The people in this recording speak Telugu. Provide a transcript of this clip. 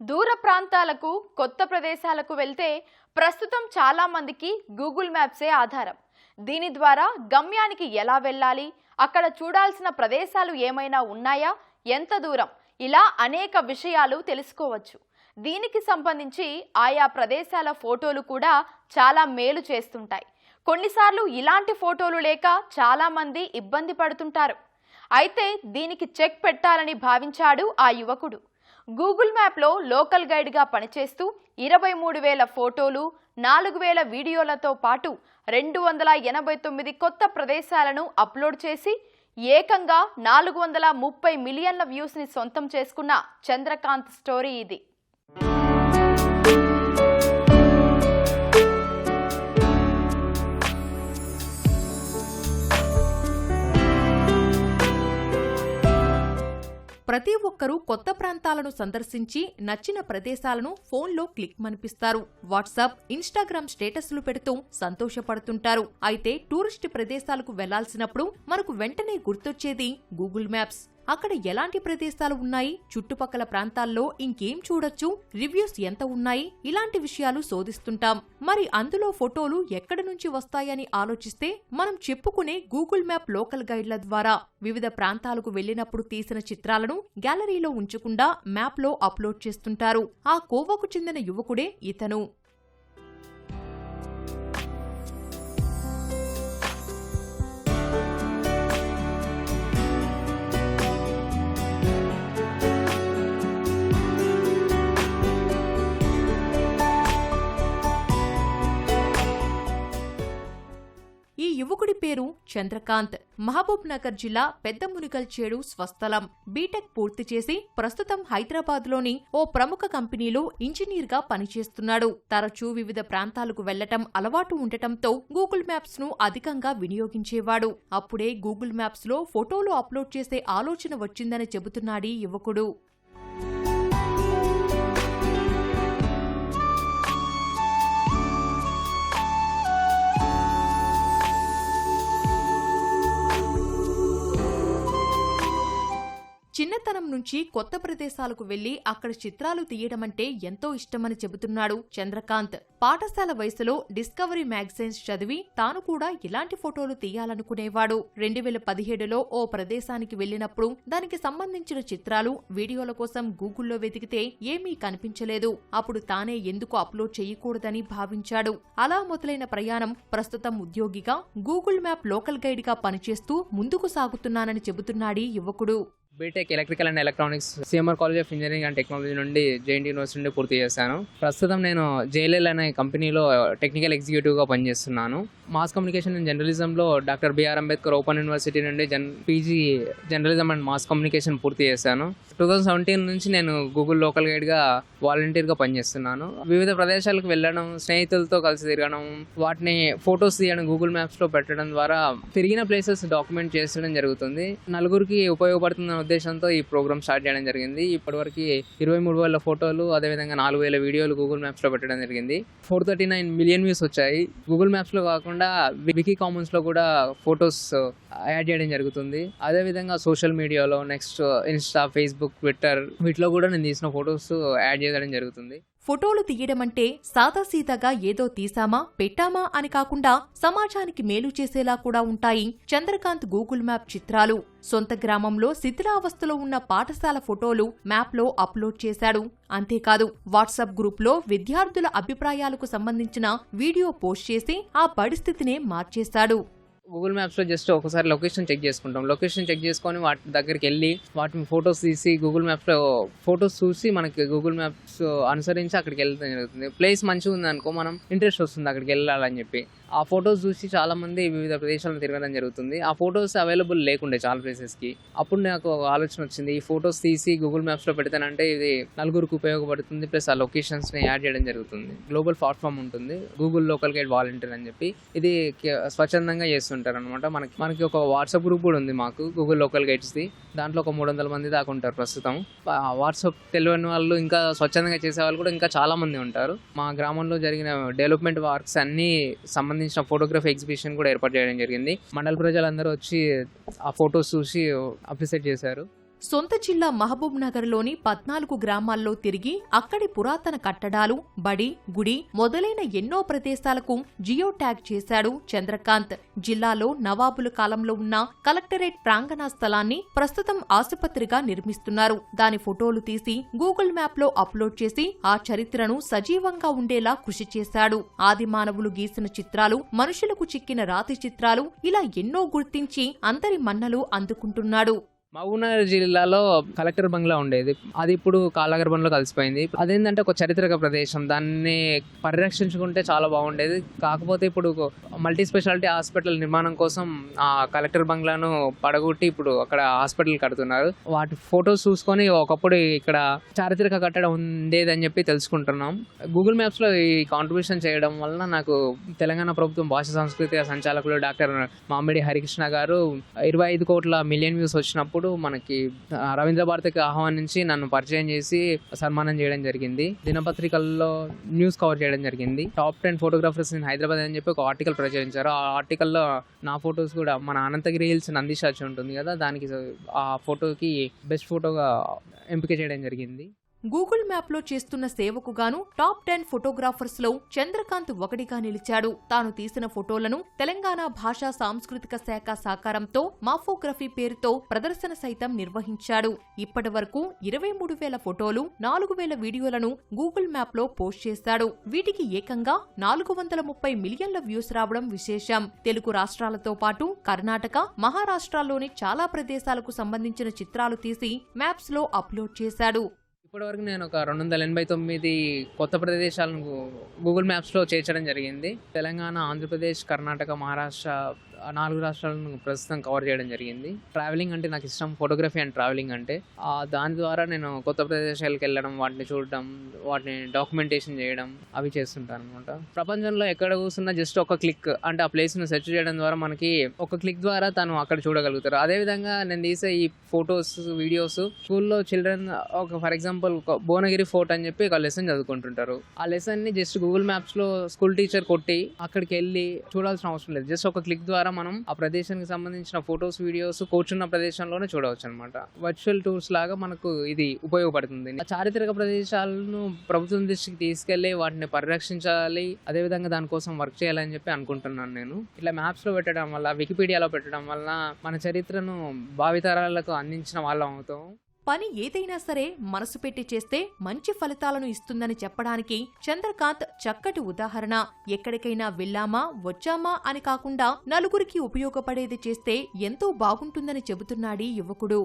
దూర ప్రాంతాలకు కొత్త ప్రదేశాలకు వెళ్తే ప్రస్తుతం చాలామందికి గూగుల్ మ్యాప్సే ఆధారం. దీని ద్వారా గమ్యానికి ఎలా వెళ్ళాలి? అక్కడ చూడాల్సిన ప్రదేశాలు ఏమైనా ఉన్నాయా? ఎంత దూరం? ఇలా అనేక విషయాలు తెలుసుకోవచ్చు. దీనికి సంబంధించి ఆయా ప్రదేశాల ఫోటోలు కూడా చాలా మేలు చేస్తుంటాయి. కొన్నిసార్లు ఇలాంటి ఫోటోలు లేక చాలామంది ఇబ్బంది పడుతుంటారు. అయితే దీనికి చెక్ పెట్టాలని భావించాడు ఆ యువకుడు. గూగుల్ మ్యాప్లో లోకల్ గైడ్గా పనిచేస్తూ ఇరవై మూడు వేల ఫోటోలు నాలుగు వేల వీడియోలతో పాటు రెండు వందల ఎనభై తొమ్మిది కొత్త ప్రదేశాలను అప్లోడ్ చేసి ఏకంగా నాలుగు వందల ముప్పై మిలియన్ల వ్యూస్ని సొంతం చేసుకున్న చంద్రకాంత్ స్టోరీ ఇది. ప్రతి ఒక్కరూ కొత్త ప్రాంతాలను సందర్శించి నచ్చిన ప్రదేశాలను ఫోన్లో క్లిక్ మనిపిస్తారు. వాట్సాప్ ఇన్స్టాగ్రామ్ స్టేటస్లు పెడుతూ సంతోషపడుతుంటారు. అయితే టూరిస్ట్ ప్రదేశాలకు వెళ్ళాల్సినప్పుడు మనకు వెంటనే గుర్తొచ్చేది గూగుల్ మ్యాప్స్. అక్కడ ఎలాంటి ప్రదేశాలు ఉన్నాయి? చుట్టుపక్కల ప్రాంతాల్లో ఇంకేం చూడొచ్చు? రివ్యూస్ ఎంత ఉన్నాయి? ఇలాంటి విషయాలు శోధిస్తుంటాం. మరి అందులో ఫోటోలు ఎక్కడి నుంచి వస్తాయని ఆలోచిస్తే మనం చెప్పుకునే గూగుల్ మ్యాప్ లోకల్ గైడ్ల ద్వారా. వివిధ ప్రాంతాలకు వెళ్ళినప్పుడు తీసిన చిత్రాలను గ్యాలరీలో ఉంచకుండా మ్యాప్లో అప్లోడ్ చేస్తుంటారు. ఆ కోవకు చెందిన యువకుడే ఇతను. పేరు చంద్రకాంత్. మహబూబ్ నగర్ జిల్లా పెద్ద మునిగల్ చేడు స్వస్థలం. బీటెక్ పూర్తి చేసి ప్రస్తుతం హైదరాబాద్లోని ఓ ప్రముఖ కంపెనీలో ఇంజనీర్గా పనిచేస్తున్నాడు. తరచూ వివిధ ప్రాంతాలకు వెళ్ళటం అలవాటు ఉండటంతో గూగుల్ మ్యాప్స్ను అధికంగా వినియోగించేవాడు. అప్పుడే గూగుల్ మ్యాప్స్లో ఫోటోలు అప్లోడ్ చేసే ఆలోచన వచ్చిందని చెబుతున్నాడీ యువకుడు. చిన్నతనం నుంచి కొత్త ప్రదేశాలకు వెళ్ళి అక్కడ చిత్రాలు తీయడమంటే ఎంతో ఇష్టమని చెబుతున్నాడు చంద్రకాంత్. పాఠశాల వయసులో డిస్కవరీ మ్యాగజైన్స్ చదివి తాను కూడా ఇలాంటి ఫోటోలు తీయాలనుకునేవాడు. రెండు వేల పదిహేడులో ఓ ప్రదేశానికి వెళ్ళినప్పుడు దానికి సంబంధించిన చిత్రాలు వీడియోల కోసం గూగుల్లో వెతికితే ఏమీ కనిపించలేదు. అప్పుడు తానే ఎందుకు అప్లోడ్ చేయకూడదని భావించాడు. అలా మొదలైన ప్రయాణం ప్రస్తుతం ఉద్యోగిగా గూగుల్ మ్యాప్ లోకల్ గైడ్గా పనిచేస్తూ ముందుకు సాగుతున్నానని చెబుతున్నాడీ యువకుడు. BTech electrical and electronics CMR college of engineering and technology నుండి జేఎన్టీ యూనివర్సిటీ నుండి పూర్తి చేశాను. ప్రస్తుతం నేను జేఎల్ఎల్ అనే కంపెనీలో టెక్నికల్ ఎగ్జిక్యూటివ్గా పనిచేస్తున్నాను. మాస్ కమ్యూనికేషన్ అండ్ జర్నలిజంలో doctor BR Ambedkar open university నుండి Jan PG journalism and mass communication పూర్తి చేశాను. టూ థౌజండ్ సెవెంటీన్ నుంచి నేను గూగుల్ లోకల్ గైడ్గా వాలంటీర్గా పనిచేస్తున్నాను. వివిధ ప్రదేశాలకు వెళ్ళడం స్నేహితులతో కలిసి తిరగడం వాటిని ఫొటోస్ తీయడం గూగుల్ మ్యాప్స్లో పెట్టడం ద్వారా తిరిగిన ప్లేసెస్ డాక్యుమెంట్ చేసడం జరుగుతుంది. నలుగురికి ఉపయోగపడుతుందన్న ఉద్దేశంతో ఈ ప్రోగ్రామ్ స్టార్ట్ చేయడం జరిగింది. ఇప్పటివరకు ఇరవై మూడు వేల ఫోటోలు అదేవిధంగా నాలుగు వేల వీడియోలు గూగుల్ మ్యాప్స్లో పెట్టడం జరిగింది. Four thirty nine million views వచ్చాయి. గూగుల్ మ్యాప్స్లో కాకుండా వికీ కామన్స్లో కూడా ఫొటోస్ యాడ్ చేయడం జరుగుతుంది. అదేవిధంగా సోషల్ మీడియాలో నెక్స్ట్ ఇన్స్టా ఫేస్బుక్ ట్విట్టర్ వీటిలో కూడా నేను తీసిన ఫొటోస్ యాడ్ చేయడం జరుగుతుంది. ఫోటోలు తీయడం అంటే సాదాసీదాగా ఏదో తీసామా పెట్టామా అని కాకుండా సమాజానికి మేలు చేసేలా కూడా ఉంటాయి చంద్రకాంత్ గూగుల్ మ్యాప్ చిత్రాలు. సొంత గ్రామంలో శిథిలావస్థలో ఉన్న పాఠశాల ఫోటోలు మ్యాప్లో అప్లోడ్ చేశాడు. అంతేకాదు వాట్సాప్ గ్రూప్లో విద్యార్థుల అభిప్రాయాలకు సంబంధించిన వీడియో పోస్ట్ చేసి ఆ పరిస్థితినే మార్చేశాడు. గూగుల్ మ్యాప్స్లో జస్ట్ ఒకసారి లొకేషన్ చెక్ చేసుకుంటాం. లొకేషన్ చెక్ చేసుకొని వాటి దగ్గరికి వెళ్ళి వాటిని ఫొటోస్ తీసి గూగుల్ మ్యాప్స్లో ఫొటోస్ చూసి మనకి గూగుల్ మ్యాప్స్ అనుసరించి అక్కడికి వెళ్ళడం జరుగుతుంది. ప్లేస్ మంచిగా ఉంది అనుకో మనం ఇంట్రెస్ట్ వస్తుంది అక్కడికి వెళ్ళాలని చెప్పి. ఆ ఫొటోస్ చూసి చాలామంది వివిధ ప్రదేశాలను తిరగడం జరుగుతుంది. ఆ ఫొటోస్ అవైలబుల్ లేకుండే చాలా ప్లేసెస్కి అప్పుడు నాకు ఒక ఆలోచన వచ్చింది. ఈ ఫొటోస్ తీసి గూగుల్ మ్యాప్స్లో పెడతానంటే ఇది నలుగురికి ఉపయోగపడుతుంది. ప్లస్ ఆ లొకేషన్స్ని యాడ్ చేయడం జరుగుతుంది. గ్లోబల్ ప్లాట్ఫామ్ ఉంటుంది. గూగుల్ లోకల్ గైడ్ వాలంటీర్ అని చెప్పి ఇది స్వచ్ఛందంగా చేస్తుంటారు అనమాట మనకి మనకి ఒక వాట్సాప్ గ్రూప్ కూడా ఉంది మాకు గూగుల్ లోకల్ గైడ్స్ది దాంట్లో ఒక మూడు వందల మంది దాకా ఉంటారు ప్రస్తుతం. ఆ వాట్సాప్ తెలియని వాళ్ళు ఇంకా స్వచ్ఛందంగా చేసే వాళ్ళు కూడా ఇంకా చాలామంది ఉంటారు. మా గ్రామంలో జరిగిన డెవలప్మెంట్ వర్క్స్ అన్నీ సంబంధించి సంబంధించిన ఫోటోగ్రఫీ ఎగ్జిబిషన్ కూడా ఏర్పాటు చేయడం జరిగింది. మండల ప్రజలందరూ వచ్చి ఆ ఫొటోస్ చూసి అప్రిసియేట్ చేశారు. సొంత జిల్లా మహబూబ్ నగర్లోని పద్నాలుగు గ్రామాల్లో తిరిగి అక్కడి పురాతన కట్టడాలు బడి గుడి మొదలైన ఎన్నో ప్రదేశాలకు జియో ట్యాగ్ చేశాడు చంద్రకాంత్. జిల్లాలో నవాబుల కాలంలో ఉన్న కలెక్టరేట్ ప్రాంగణ స్థలాన్ని ప్రస్తుతం ఆసుపత్రిగా నిర్మిస్తున్నారు. దాని ఫోటోలు తీసి గూగుల్ మ్యాప్లో అప్లోడ్ చేసి ఆ చరిత్రను సజీవంగా ఉండేలా కృషి చేశాడు. ఆది మానవులు గీసిన చిత్రాలు మనుషులకు చిక్కిన రాతి చిత్రాలు ఇలా ఎన్నో గుర్తించి అందరి మన్నలు అందుకుంటున్నాడు. మహబూబ్నగర్ జిల్లాలో కలెక్టర్ బంగ్లా ఉండేది. అది ఇప్పుడు కాలాగర్ బంగ్లా కలిసిపోయింది. అదేంటంటే ఒక చారిత్రక ప్రదేశం. దాన్ని పరిరక్షించుకుంటే చాలా బాగుండేది. కాకపోతే ఇప్పుడు మల్టీ స్పెషాలిటీ హాస్పిటల్ నిర్మాణం కోసం ఆ కలెక్టర్ బంగ్లాను పడగొట్టి ఇప్పుడు అక్కడ హాస్పిటల్ కడుతున్నారు. వాటి ఫొటోస్ చూసుకొని ఒకప్పుడు ఇక్కడ చారిత్రక కట్టడం ఉండేదని చెప్పి తెలుసుకుంటున్నాం. గూగుల్ మ్యాప్స్లో ఈ కాంట్రిబ్యూషన్ చేయడం వలన నాకు తెలంగాణ ప్రభుత్వం భాష సాంస్కృతిక సంచాలకులు డాక్టర్ మామిడి హరికృష్ణ గారు ఇరవై ఐదు కోట్ల మిలియన్ వ్యూస్ వచ్చినప్పుడు మనకి రవీంద్ర భారతికి ఆహ్వానించి నన్ను పరిచయం చేసి సన్మానం చేయడం జరిగింది. దినపత్రికల్లో న్యూస్ కవర్ చేయడం జరిగింది. Top ten photographers in Hyderabad అని చెప్పి ఒక ఆర్టికల్ ప్రచురించారు. ఆ ఆర్టికల్లో నా ఫొటోస్ కూడా మన అనంతగిరి హిల్స్ నందిశాచి ఉంటుంది కదా దానికి ఆ ఫోటోకి బెస్ట్ ఫోటోగా ఎంపిక చేయడం జరిగింది. గూగుల్ మ్యాప్లో చేస్తున్న సేవకు గాను టాప్ టెన్ ఫోటోగ్రాఫర్స్లో చంద్రకాంత్ ఒకటిగా నిలిచాడు. తాను తీసిన ఫోటోలను తెలంగాణ భాషా సాంస్కృతిక శాఖ సహకారంతో మాఫోగ్రఫీ పేరుతో ప్రదర్శన సైతం నిర్వహించాడు. ఇప్పటి వరకు ఇరవై మూడు వేల ఫోటోలు నాలుగు వేల వీడియోలను గూగుల్ మ్యాప్లో పోస్ట్ చేశాడు. వీటికి ఏకంగా నాలుగు వందల ముప్పై మిలియన్ల వ్యూస్ రావడం విశేషం. తెలుగు రాష్ట్రాలతో పాటు కర్ణాటక మహారాష్ట్రలోని చాలా ప్రదేశాలకు సంబంధించిన చిత్రాలు తీసి మ్యాప్స్లో అప్లోడ్ చేశాడు. ఇప్పటివరకు నేను ఒక రెండు వందల ఎనభై తొమ్మిది కొత్త ప్రదేశాలను గూగుల్ మ్యాప్స్లో చేర్చడం జరిగింది. తెలంగాణ ఆంధ్రప్రదేశ్ కర్ణాటక మహారాష్ట్ర నాలుగు రాష్ట్రాలను ప్రస్తుతం కవర్ చేయడం జరిగింది. ట్రావెలింగ్ అంటే నాకు ఇష్టం ఫోటోగ్రఫీ అండ్ ట్రావెలింగ్ అంటే. దాని ద్వారా నేను కొత్త ప్రదేశాలకు వెళ్ళడం వాటిని చూడడం వాటిని డాక్యుమెంటేషన్ చేయడం అవి చేస్తుంటాను అనమాట ప్రపంచంలో ఎక్కడ కూర్చున్నా జస్ట్ ఒక క్లిక్ అంటే ఆ ప్లేస్ను సెర్చ్ చేయడం ద్వారా మనకి ఒక క్లిక్ ద్వారా తను అక్కడ చూడగలుగుతారు. అదేవిధంగా నేను తీసే ఈ ఫొటోస్ వీడియోస్ స్కూల్లో చిల్డ్రన్ ఒక ఫర్ ఎగ్జాంపుల్ ఒక భువనగిరి ఫోర్ట్ అని చెప్పి ఒక లెసన్ చదువుకుంటుంటారు. ఆ లెసన్ని జస్ట్ గూగుల్ మ్యాప్స్లో స్కూల్ టీచర్ కొట్టి అక్కడికి వెళ్ళి చూడాల్సిన అవసరం లేదు. జస్ట్ ఒక క్లిక్ ద్వారా మనం ఆ ప్రదేశానికి సంబంధించిన ఫొటోస్ వీడియోస్ కూర్చున్న ప్రదేశంలోనే చూడవచ్చు అనమాట వర్చువల్ టూర్స్ లాగా మనకు ఇది ఉపయోగపడుతుంది. ఆ చారిత్రక ప్రదేశాలను ప్రభుత్వం దృష్టికి తీసుకెళ్ళి వాటిని పరిరక్షించాలి అదేవిధంగా దానికోసం వర్క్ చేయాలని చెప్పి అనుకుంటున్నాను నేను. ఇట్లా మ్యాప్స్లో పెట్టడం వల్ల వికీపీడియాలో పెట్టడం వల్ల మన చరిత్రను భావితరాలకు అందించిన వాళ్ళం అవుతాం. పని ఏదైనా సరే మనసు పెట్టి చేస్తే మంచి ఫలితాలను ఇస్తుందని చెప్పడానికి చంద్రకాంత్ చక్కటి ఉదాహరణ. ఎక్కడికైనా వెళ్ళామా వచ్చామా అని కాకుండా నలుగురికి ఉపయోగపడేది చేస్తే ఎంతో బాగుంటుందని చెబుతున్నాడీ యువకుడు.